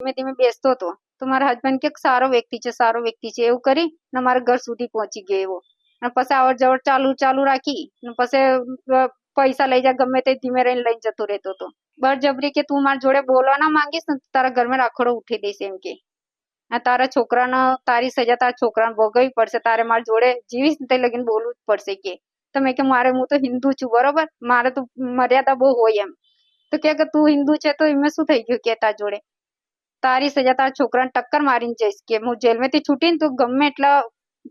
ધીમે ધીમે બેસતો હતો. તો મારા હસબન્ડ કે સારો વ્યક્તિ છે, સારો વ્યક્તિ છે, એવું કરી ને મારા ઘર સુધી પહોંચી ગયો એવો. અને પછી આવડ જવડ ચાલુ ચાલુ રાખી ને પછી પૈસા લઈ જા, ગમે તે ધીમે રહીને લઈને જતો રહેતો હતો. બળજબરી કે તું મારા જોડે બોલવા ના માંગીશ ને તારા ઘરમાં રાખોડો ઉઠી દઈશ એમ કે. તારા છોકરાનો, તારી સજા તારા છોકરાને ભોગવવી પડશે. તારે મારા જોડે જીવીશ તે લગીને બોલવું જ પડશે કે. તમે કે મારે, હું તો હિન્દુ છું, બરોબર? મારે તો મર્યાદા બહુ હોય એમ. તો કે તું હિન્દુ છે તો એમાં શું થઈ ગયું કે તારા જોડે? તારી સજા તારા છોકરાને ટક્કર મારીને જઈશ કે હું જેલમાંથી છૂટીને તું ગમે એટલા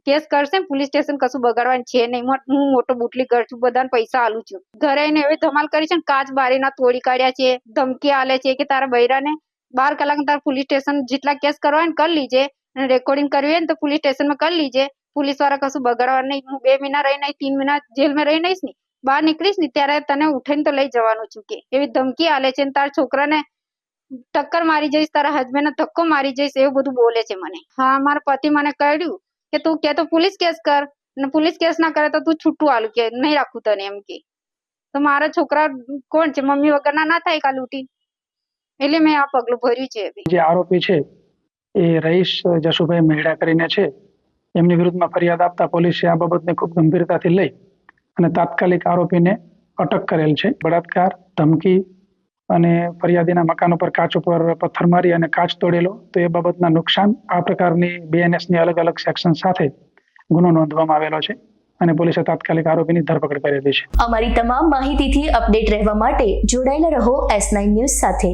કેસ કરશે પોલીસ સ્ટેશન કશું બગાડવાનું છે નહીં. હું મોટો બુટલી ઘર છું, બધાને પૈસા આલું છું. ઘરે આવીને એવી ધમાલ કરી છે ને, કાચ બારીના તોડી કાઢ્યા છે, ધમકી આલે છે કે તારા બૈરાને બાર કલાક તારા પોલીસ સ્ટેશન જેટલા કેસ કરવા હોય ને કરી લીજે અને રેકોર્ડિંગ કરવી હોય ને તો પોલીસ સ્ટેશનમાં કરી લીજે. પોલીસવાળા કશું બગાડવાનું નહીં. હું બે મહિના રહી નહીં તીન મહિના જેલમાં રહી નહીશ ને, બહાર નીકળીશ ને ત્યારે તને ઉઠીને તો લઈ જવાનું છું કે. એવી ધમકી આલે છે ને તારા છોકરાને ટક્કર મારી જઈશ, તારા હસબન્ડ ધક્કો મારી જઈશ એવું બધું બોલે છે મને. હા, મારા પતિ મને કહ્યું કે તું કે તો પોલીસ કેસ કર ને પોલીસ કેસ ના કરે તો તું છૂટું આલું કે નહીં રાખું તને એમ કે. તો મારા છોકરા કોણ છે? મમ્મી વગરના ના થાય કાલ ઉઠી એટલે મેં આ પગલું ભર્યું છે જે આરોપી છે, એ રહીશ જશુભાઈ મેહડા કરીને છે. એમની વિરુદ્ધમાં ફરિયાદ આપતા પોલીસે આ બાબતને ખૂબ ગંભીરતાથી લઈ અને તાત્કાલિક આરોપીને અટક કરેલ છે. બળાત્કાર, ધમકી અને ફરિયાદીના મકાન ઉપર કાચ ઉપર પથ્થર મારી અને કાચ તોડેલો, તો એ બાબતના નુકસાન આ પ્રકારની બીએનએસની અલગ અલગ સેક્શન સાથે ગુનો નોંધવામાં આવેલો છે અને પોલીસે તાત્કાલિક આરોપીની ધરપકડ કરેલી છે. અમારી તમામ માહિતીથી અપડેટ રહેવા માટે જોડાયેલા રહો એસ નાઇન ન્યૂઝ સાથે.